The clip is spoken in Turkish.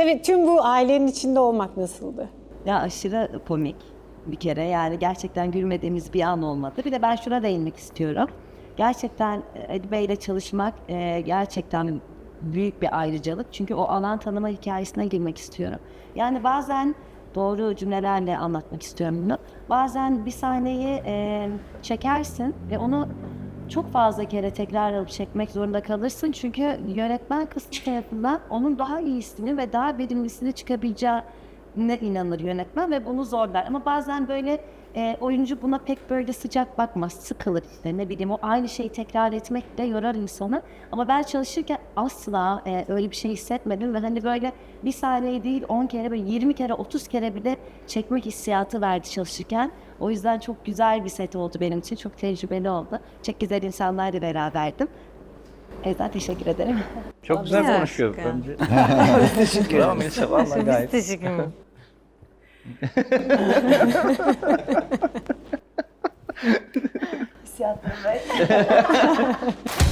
Tabii tüm bu ailenin içinde olmak nasıldı? Ya aşırı komik bir kere yani gerçekten gülmediğimiz bir an olmadı. Bir de ben şuna değinmek istiyorum. Gerçekten Edi Bey ile çalışmak e, gerçekten büyük bir ayrıcalık. Çünkü o alan tanıma hikayesine girmek istiyorum. Yani bazen doğru cümlelerle anlatmak istiyorum bunu. Bazen bir sahneyi e, çekersin ve onu çok fazla kere tekrar alıp çekmek zorunda kalırsın. Çünkü yönetmen kısmı tarafından onun daha iyisini ve daha verimlisini çıkabileceği ne inanır yönetmen ve bunu zorlar. Ama bazen böyle e, oyuncu buna pek böyle sıcak bakmaz, sıkılır işte ne bileyim o aynı şeyi tekrar etmek de yorar insanı. Ama ben çalışırken asla e, öyle bir şey hissetmedim ve hani böyle bir sahneyi değil 10 kere böyle 20 kere 30 kere bile çekmek hissiyatı verdi çalışırken. O yüzden çok güzel bir set oldu benim için. Çok tecrübeli oldu. Çok güzel insanlarla beraberdim. Yüzden teşekkür ederim. Çok güzel konuşuyor bence. Teşekkür ederim. Melisa valla gayet. Teşekkür ederim. Hissiyatlarım